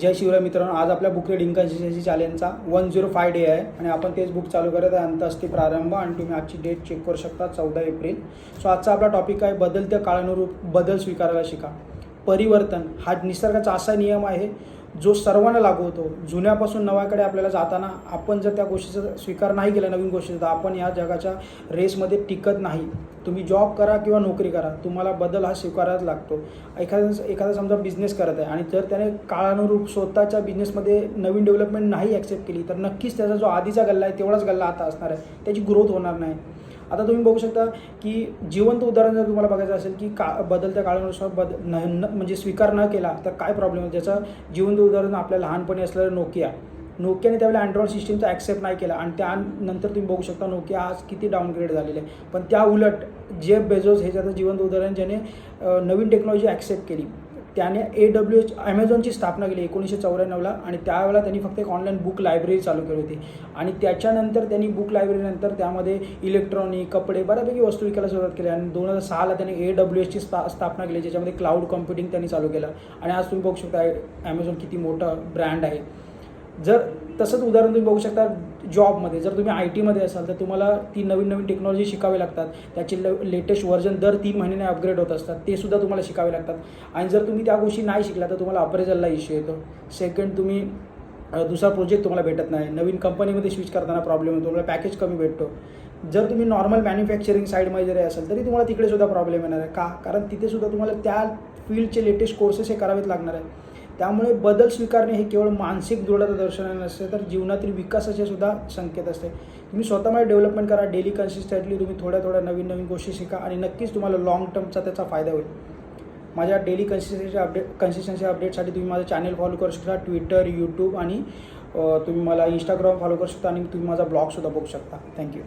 जय शिवराय मित्रांनो आज आपल्या बुक रिडिंग कन्सिस्टन्सी चॅलेंजचा वन झिरो फाय डे आहे आणि आपण तेच बुक चालू करत आहे. अंत असते प्रारंभ आणि तुम्ही आजची डेट चेक करू शकता चौदा एप्रिल. सो आजचा आपला टॉपिक आहे बदलत्या काळानुरूप बदल स्वीकारायला शिका. परिवर्तन हा निसर्गाचा असा नियम आहे जो सर्वांना लागू होतो जुन्यापासून नव्याकडे आपल्याला जाताना आपण जर त्या गोष्टीचा स्वीकार नाही केला नवीन गोष्टीचा तर आपण या जगाच्या रेसमध्ये टिकत नाही. तुम्ही जॉब करा किंवा नोकरी करा तुम्हाला बदल हा स्वीकारायला लागतो. एखादा एखादा समजा बिझनेस करत आहे आणि जर त्याने काळानुरूप स्वतःच्या बिझनेसमध्ये नवीन डेव्हलपमेंट नाही ॲक्सेप्ट केली तर नक्कीच त्याचा जो आधीचा गल्ला आहे तेवढाच गल्ला आता असणार आहे. त्याची ग्रोथ होणार नाही. आता तुम्ही बघू शकता की जिवंत उदाहरण जर तुम्हाला बघायचं असेल की का बदलत्या काळानुसार बद न म्हणजे स्वीकार न केला तर काय प्रॉब्लेम आहे? ज्याचं जिवंत उदाहरण आपल्या लहानपणी असलेलं नोकिया नोकियाने त्यावेळेला अँड्रॉइड सिस्टीमचा ॲक्सेप्ट नाही केला आणि त्यानंतर तुम्ही बघू शकता नोकिया आज किती डाऊनग्रेड झालेले आहे पण त्या उलट जेफ बेझोस हे ज्याचं जिवंत उदाहरण ज्याने नवीन टेक्नॉलॉजी ॲक्सेप्ट केली. त्याने ए डब्ल्यू एच ॲमेझॉनची स्थापना केली एकोणीसशे चौऱ्याण्णवला आणि त्यावेळेला त्यांनी फक्त एक ऑनलाईन बुक लायब्ररी चालू केली होती. आणि त्याच्यानंतर त्यांनी बुक लायब्ररीनंतर त्यामध्ये इलेक्ट्रॉनिक कपडे बऱ्यापैकी वस्तू विकायला सुरुवात केली. आणि दोन हजार सहाला त्यांनी ए डब्ल्यू एचची स्था स्थापना केली ज्याच्यामध्ये क्लाउड कम्प्युटिंग त्यांनी चालू केलं. आणि आज तुम्ही बघू शकता ॲमेझॉन किती मोठं ब्रँड आहे. जर तसंच उदाहरण तुम्ही बघू शकता जॉबमध्ये. जर तुम्ही आय टीमध्ये असाल तर तुम्हाला ती नवीन नवीन टेक्नॉलॉजी शिकावी लागतात. त्याचे ल लेटेस्ट व्हर्जन दर तीन महिन्याने अपग्रेड होत असतात. ते सुद्धा तुम्हाला शिकावे लागतात. आणि जर तुम्ही त्या गोष्टी नाही शिकला तर तुम्हाला अप्रेझलला इश्यू येतो. सेकंड तुम्ही दुसरा प्रोजेक्ट तुम्हाला भेटत नाही. नवीन कंपनीमध्ये स्विच करताना प्रॉब्लेम येतो. तुम्हाला पॅकेज कमी भेटतो. जर तुम्ही नॉर्मल मॅन्युफॅक्चरिंग साईडमध्ये जरी असाल तरी तुम्हाला तिकडे सुद्धा प्रॉब्लेम येणार आहे. का? कारण तिथे सुद्धा तुम्हाला त्या फील्डचे लेटेस्ट कोर्सेस हे करावेच लागणार आहे त्यामुळे बदल स्वीकारणे हे केवळ मानसिक दृढता दर्शनाने नसते तर जीवनातील विकासाचे सुद्धा संकेत असते. तुम्ही स्वतःमध्ये डेव्हलपमेंट करा डेली कन्सिस्टंटली तुम्ही थोड्या थोड्या नवीन नवीन गोष्टी शिका आणि नक्कीच तुम्हाला लाँग टर्मचा त्याचा फायदा होईल. माझ्या डेली कन्सिस्टन्सी अपडेट कन्सिस्टन्सी अपडेटसाठी तुम्ही माझं चॅनल फॉलो करू शकता ट्विटर यूट्यूब आणि तुम्ही मला इंस्टाग्राम फॉलो करू शकता आणि तुम्ही माझा ब्लॉगसुद्धा बघू शकता. थँक्यू